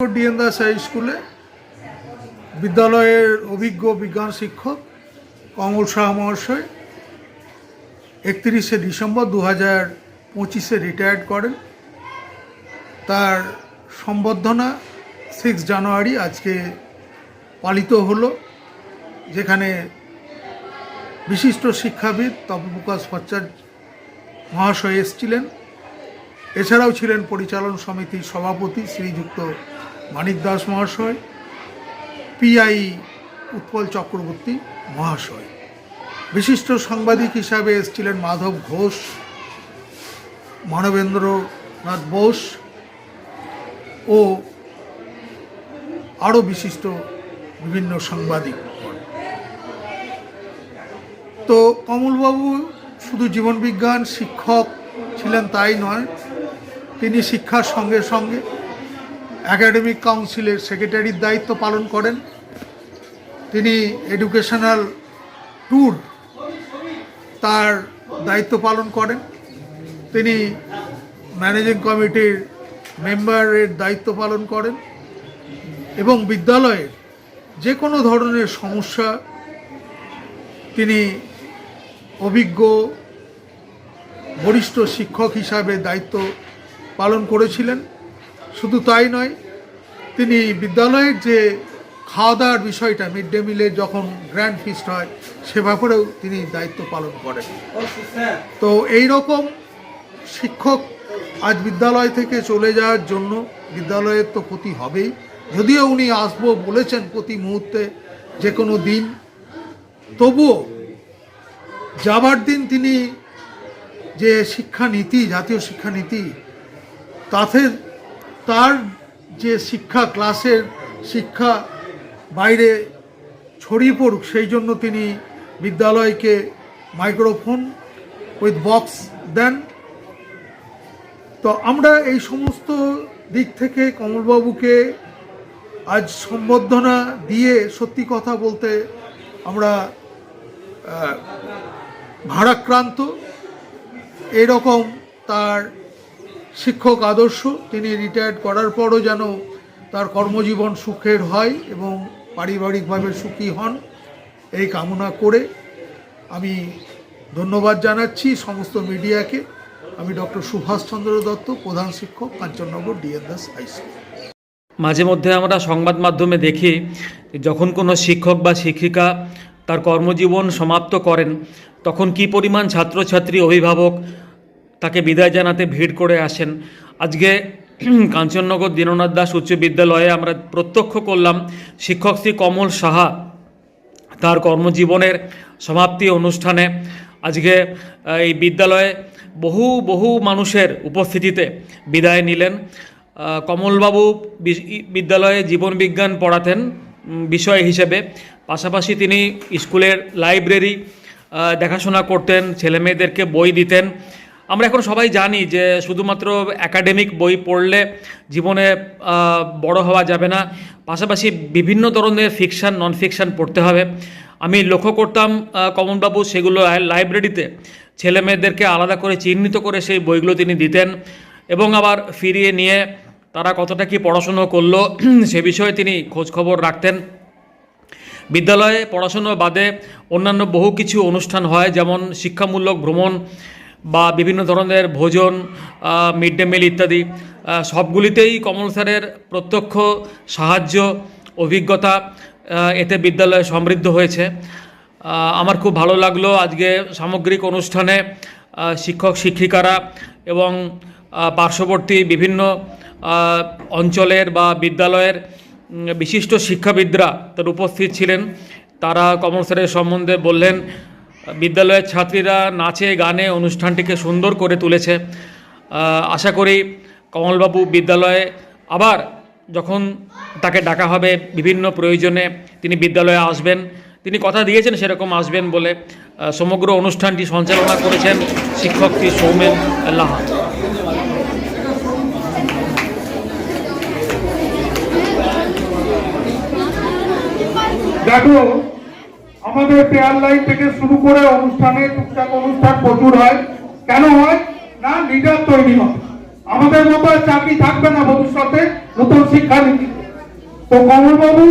DNA Das high স্কুলে বিদ্যালয়ের অভিজ্ঞ বিজ্ঞান শিক্ষক কমল শাহ মহাশয় একত্রিশে ডিসেম্বর দু হাজার পঁচিশে রিটায়ার্ড করেন। তার সম্বর্ধনা সিক্স জানুয়ারি আজকে পালিত হলো, যেখানে বিশিষ্ট শিক্ষাবিদ তপপ্রকাশ ভট্টাচার্য মহাশয় এসেছিলেন। এছাড়াও ছিলেন পরিচালন সমিতির সভাপতি, শ্রীযুক্ত মানিক দাস মহাশয় পিআই উৎপল চক্রবর্তী মহাশয়। বিশিষ্ট সাংবাদিক হিসাবে এসেছিলেন মাধব ঘোষ, মানবেন্দ্রনাথ বোস ও আরও বিশিষ্ট বিভিন্ন সাংবাদিক। তো কমলবাবু শুধু জীবনবিজ্ঞান শিক্ষক ছিলেন তাই নয়, তিনি শিক্ষার সঙ্গে সঙ্গে একাডেমিক কাউন্সিলের সেক্রেটারির দায়িত্ব পালন করেন। তিনি এডুকেশনাল ট্যুর তার দায়িত্ব পালন করেন। তিনি ম্যানেজিং কমিটির মেম্বারের দায়িত্ব পালন করেন এবং বিদ্যালয়ের যে কোনো ধরনের সমস্যা তিনি অভিজ্ঞ, বরিষ্ঠ শিক্ষক হিসাবে দায়িত্ব পালন করেছিলেন। শুধু তাই নয়, তিনি বিদ্যালয়ের যে খাওয়া দাওয়ার বিষয়টা, মিড ডে মিলে যখন গ্র্যান্ড ফিস্ট হয়, সে ব্যাপারেও তিনি দায়িত্ব পালন করেন। তো এই রকম শিক্ষক আজ বিদ্যালয় থেকে চলে যাওয়ার জন্য বিদ্যালয়ের তো ক্ষতি হবেই। যদিও উনি আসব বলেছেন প্রতি মুহূর্তে যে কোনো দিন। তবুও যাবার দিন তিনি যে শিক্ষানীতি, জাতীয় শিক্ষানীতি তাতে তার যে শিক্ষা, ক্লাসের শিক্ষা বাইরে ছড়িয়ে পড়ুক, সেই জন্য তিনি বিদ্যালয়কে মাইক্রোফোন উইথ বক্স দেন। তো আমরা এই সমস্ত দিক থেকে কমলবাবুকে আজ সম্বর্ধনা দিয়ে সত্যি কথা বলতে আমরা ভারাক্রান্ত। এরকম তার শিক্ষক আদর্শ, তিনি রিটায়ার্ড করার পরও যেন তার কর্মজীবন সুখের হয় এবং পারিবারিকভাবে সুখী হন, এই কামনা করে আমি ধন্যবাদ জানাচ্ছি সমস্ত মিডিয়াকে। আমি ডক্টর সুভাষচন্দ্র দত্ত, প্রধান শিক্ষক, Kanchannagar DN Das high school মাঝে মধ্যে আমরা সংবাদ মাধ্যমে দেখি যখন কোনো শিক্ষক বা শিক্ষিকা তার কর্মজীবন সমাপ্ত করেন, তখন কি পরিমাণ ছাত্রছাত্রী, অভিভাবক তাকে বিদায় জানাতে ভিড় করে আসেন। আজকে কাঞ্চননগর দীননাথ দাস উচ্চ বিদ্যালয়ে আমরা প্রত্যক্ষ করলাম, শিক্ষক শ্রী কমল সাহা তার কর্মজীবনের সমাপ্তি অনুষ্ঠানে। আজকে এই বিদ্যালয়ে বহু বহু মানুষের উপস্থিতিতে বিদায় নিলেন। কমলবাবু বিদ্যালয়ে জীবনবিজ্ঞান পড়াতেন বিষয় হিসেবে। পাশাপাশি তিনি স্কুলের লাইব্রেরি দেখাশোনা করতেন, ছেলেমেয়েদেরকে বই দিতেন। আমরা এখন সবাই জানি যে শুধুমাত্র একাডেমিক বই পড়লে জীবনে বড় হওয়া যাবে না। পাশাপাশি বিভিন্ন ধরনের ফিকশান নন ফিকশান পড়তে হবে। আমি লক্ষ্য করতাম আহ, কমলবাবু সেগুলো লাইব্রেরিতে ছেলে মেয়েদেরকে আলাদা করে চিহ্নিত করে সেই বইগুলো তিনি দিতেন এবং আবার ফিরিয়ে নিয়ে তারা কতটা কি পড়াশুনো করল সে বিষয়ে তিনি খোঁজখবর রাখতেন। বিদ্যালয়ে পড়াশুনো বাদে অন্যান্য বহু কিছু অনুষ্ঠান হয় যেমন শিক্ষামূলক ভ্রমণ বা বিভিন্ন ধরনের ভোজন মিড ডে মিল ইত্যাদি সবগুলিতেই কমল স্যারের প্রত্যক্ষ সাহায্য, অভিজ্ঞতা এতে বিদ্যালয় সমৃদ্ধ হয়েছে। আমার খুব ভালো লাগল আজকে সামগ্রিক অনুষ্ঠানে শিক্ষক, শিক্ষিকারা এবং পার্শ্ববর্তী বিভিন্ন অঞ্চলের বা বিদ্যালয়ের বিশিষ্ট শিক্ষাবিদরা তার উপস্থিত ছিলেন। তারা কমল স্যারের সম্বন্ধে বললেন বিদ্যালয়ের ছাত্রীরা নাচে, গানে অনুষ্ঠানটিকে সুন্দর করে তুলেছে। আশা করি কমলবাবু বিদ্যালয়ে আবার যখন তাকে ডাকা হবে বিভিন্ন প্রয়োজনে তিনি বিদ্যালয়ে আসবেন। তিনি কথা দিয়েছেন সেরকম আসবেন বলে সমগ্র অনুষ্ঠানটি সঞ্চালনা করেছেন শিক্ষক শ্রী সৌমেন লাহা। দেখো আমাদের পেয়ার লাইন থেকে শুরু করে অনুষ্ঠানে টুকটাক অনুষ্ঠান প্রচুর হয়। কেন হয়? না, লিডার তৈরি হয়। আমাদের মতো চাকরি থাকবে না ভবিষ্যতে নতুন শিক্ষানীতি তো কমলবাবু,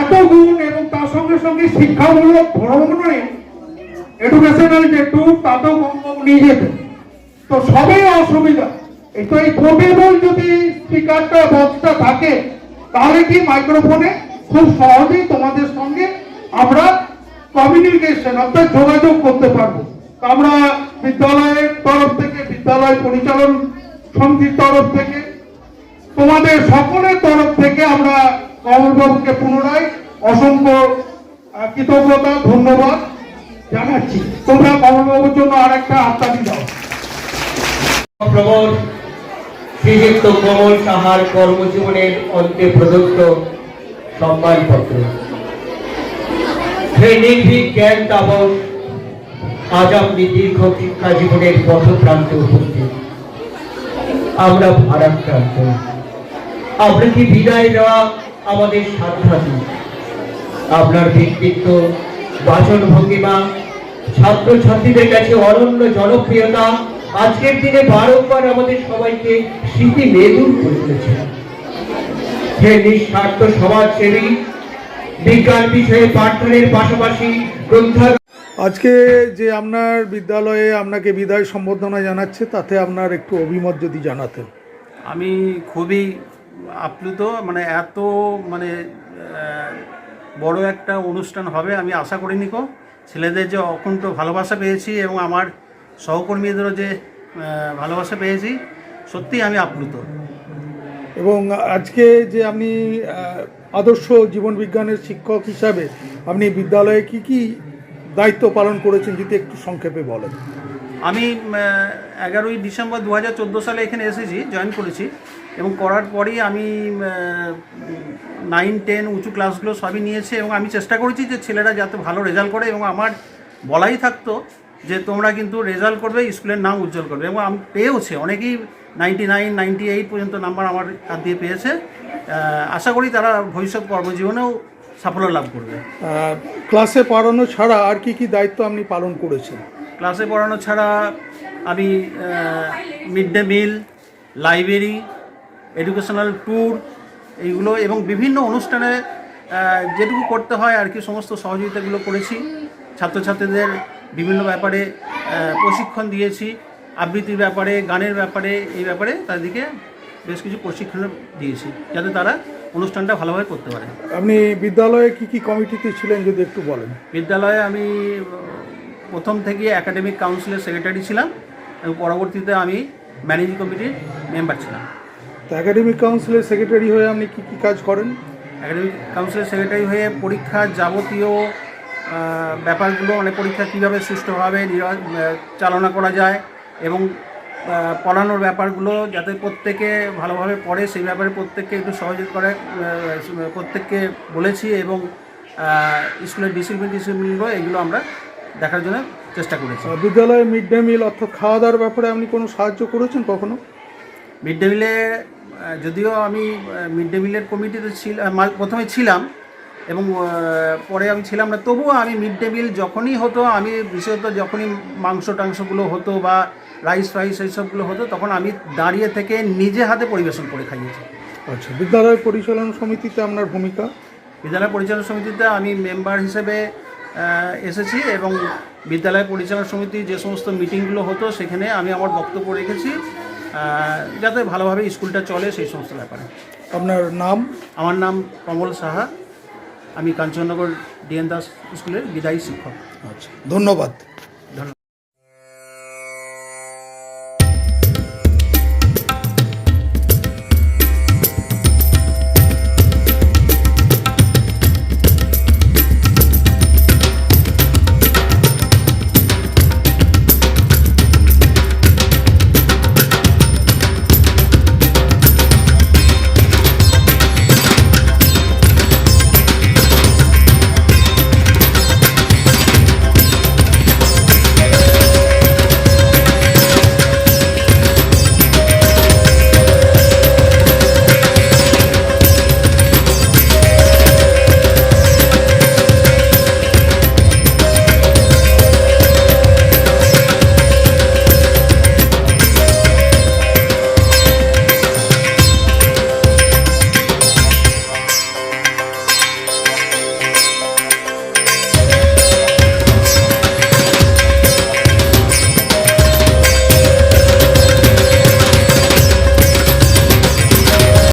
এত গুণ এবং তার সঙ্গে সঙ্গে শিক্ষামূলক ভ্রমণে এডুকেশনাল যে ট্যুর তাতেও কমলবাবু নিয়ে যেতেন তো সবই অসুবিধা। এই তো এই পোর্টেবল যদি স্পিকারটা বক্সটা থাকে, তাহলে কি মাইক্রোফোনে খুব সহজেই তোমাদের সঙ্গে আমরা কমিউনিকেশন অর্থাৎ যোগাযোগ করতে পারব। আমরা বিদ্যালয়ের তরফ থেকে, বিদ্যালয় পরিচালন সমিতির তরফ থেকে, তোমাদের সকলের তরফ থেকে আমরা কমলবাবুকে পুনরায় অসংখ্য কৃতজ্ঞতা, ধন্যবাদ জানাচ্ছি। তোমরা কমলবাবুর জন্য আর একটা হাততালি দাও। প্রমোদ শ্রীযুক্ত কমল সাহার কর্মজীবনের অন্তে প্রদত্ত সম্মানপত্র। আজ আপনি দীর্ঘ শিক্ষা জীবনের পথপ্রান্তে উপস্থিত। আমরা ভারাক্রান্ত। বিদায় দেওয়া আমাদের আপনার ব্যক্তিত্ব, বাচন ভঙ্গিমা, ছাত্রছাত্রীদের কাছে অনন্য জনপ্রিয়তা আজকের দিনে বারংবার আমাদের সবাইকে স্মৃতি মেদুর করে তুলেছে হে নিঃস্বার্থ সমাজসেবী বিজ্ঞান বিষয়ে পাঠদানের পাশাপাশি গ্রন্থাগার আজকে যে আপনার বিদ্যালয়ে আপনাকে বিদায় সম্বর্ধনা জানাচ্ছে তাতে আপনার একটু অভিমত যদি জানাতেন। আমি খুবই আপ্লুত মানে এত মানে বড় একটা অনুষ্ঠান হবে আমি আশা করিনি কো। ছেলেদের যে অকুণ্ঠ ভালোবাসা পেয়েছি এবং আমার সহকর্মীদেরও যে ভালোবাসা পেয়েছি সত্যিই আমি আপ্লুত। এবং আজকে যে আপনি আদর্শ জীবন বিজ্ঞানের শিক্ষক হিসাবে আপনি বিদ্যালয়ে কি কি দায়িত্ব পালন করেছেন, যদি একটু সংক্ষেপে বলেন। আমি এগারোই ডিসেম্বর দু হাজার চোদ্দ সালে এখানে এসেছি, জয়েন করেছি, এবং করার পরেই আমি নাইন টেন উঁচু ক্লাসগুলো সবই নিয়েছি, এবং আমি চেষ্টা করেছি যে ছেলেরা যাতে ভালো রেজাল্ট করে, এবং আমার বলাই থাকতো যে তোমরা কিন্তু রেজাল্ট করবে স্কুলের নাম উজ্জ্বল করবে। এবং আমি পেয়েওছে অনেকেই নাইনটি নাইন নাইনটি এইট পর্যন্ত নাম্বার আমার হাত দিয়ে পেয়েছে। আশা করি তারা ভবিষ্যৎ কর্মজীবনেও সাফল্য লাভ করবে। ক্লাসে পড়ানো ছাড়া আর কি কি দায়িত্ব আপনি পালন করেছেন? ক্লাসে পড়ানো ছাড়া আমি mid day meal library educational tour এইগুলো এবং বিভিন্ন অনুষ্ঠানে যেটুকু করতে হয় আর কি সমস্ত সহযোগিতাগুলো করেছি। ছাত্রছাত্রীদের বিভিন্ন ব্যাপারে প্রশিক্ষণ দিয়েছি আবৃত্তির ব্যাপারে গানের ব্যাপারে এই ব্যাপারে তাদেরকে বেশ কিছু প্রশিক্ষণ দিয়েছি যাতে তারা অনুষ্ঠানটা ভালোভাবে করতে পারে। আপনি বিদ্যালয়ে কি কি কমিটিতে ছিলেন যদি একটু বলেন? বিদ্যালয়ে আমি প্রথম থেকে একাডেমিক কাউন্সিলের সেক্রেটারি ছিলাম এবং পরবর্তীতে আমি ম্যানেজিং কমিটির মেম্বার ছিলাম। তো একাডেমিক কাউন্সিলের সেক্রেটারি হয়ে আপনি কি কি কাজ করেন? একাডেমিক কাউন্সিলের সেক্রেটারি হয়ে পরীক্ষার যাবতীয় ব্যাপারগুলো মানে পরীক্ষা কীভাবে সুষ্ঠুভাবে চালনা করা যায় এবং পড়ানোর ব্যাপারগুলো যাতে প্রত্যেকে ভালোভাবে পড়ে সেই ব্যাপারে প্রত্যেককে একটু সহযোগ করে প্রত্যেককে বলেছি এবং স্কুলের ডিসিপ্লিন ডিসিপ্লিনগুলো এগুলো আমরা দেখার জন্য চেষ্টা করেছি। বিদ্যালয়ে মিড ডে মিল অর্থাৎ খাওয়া দাওয়ার ব্যাপারে আপনি কোনো সাহায্য করেছেন কখনো? মিড ডে মিলে যদিও আমি মিড ডে মিলের কমিটিতে ছিলাম প্রথমে ছিলাম এবং পরে আমি ছিলাম না তবুও আমি মিড ডে মিল যখনই হতো আমি বিশেষত যখনই মাংস টাংসগুলো হতো বা রাইস ফাইস এইসবগুলো হতো তখন আমি দাঁড়িয়ে থেকে নিজে হাতে পরিবেশন করে খাইয়েছি। আচ্ছা বিদ্যালয় পরিচালনা সমিতিতে আপনার ভূমিকা? বিদ্যালয় পরিচালনা সমিতিতে আমি মেম্বার হিসেবে এসেছি এবং বিদ্যালয় পরিচালনা সমিতি যে সমস্ত মিটিংগুলো হতো সেখানে আমি আমার বক্তব্য রেখেছি যাতে ভালোভাবে স্কুলটা চলে সেই সমস্ত ব্যাপারে। আপনার নাম? আমার নাম কমল সাহা। আমি কাঞ্চননগর ডিএন দাস স্কুলের বিদায়ী শিক্ষক। আচ্ছা ধন্যবাদ।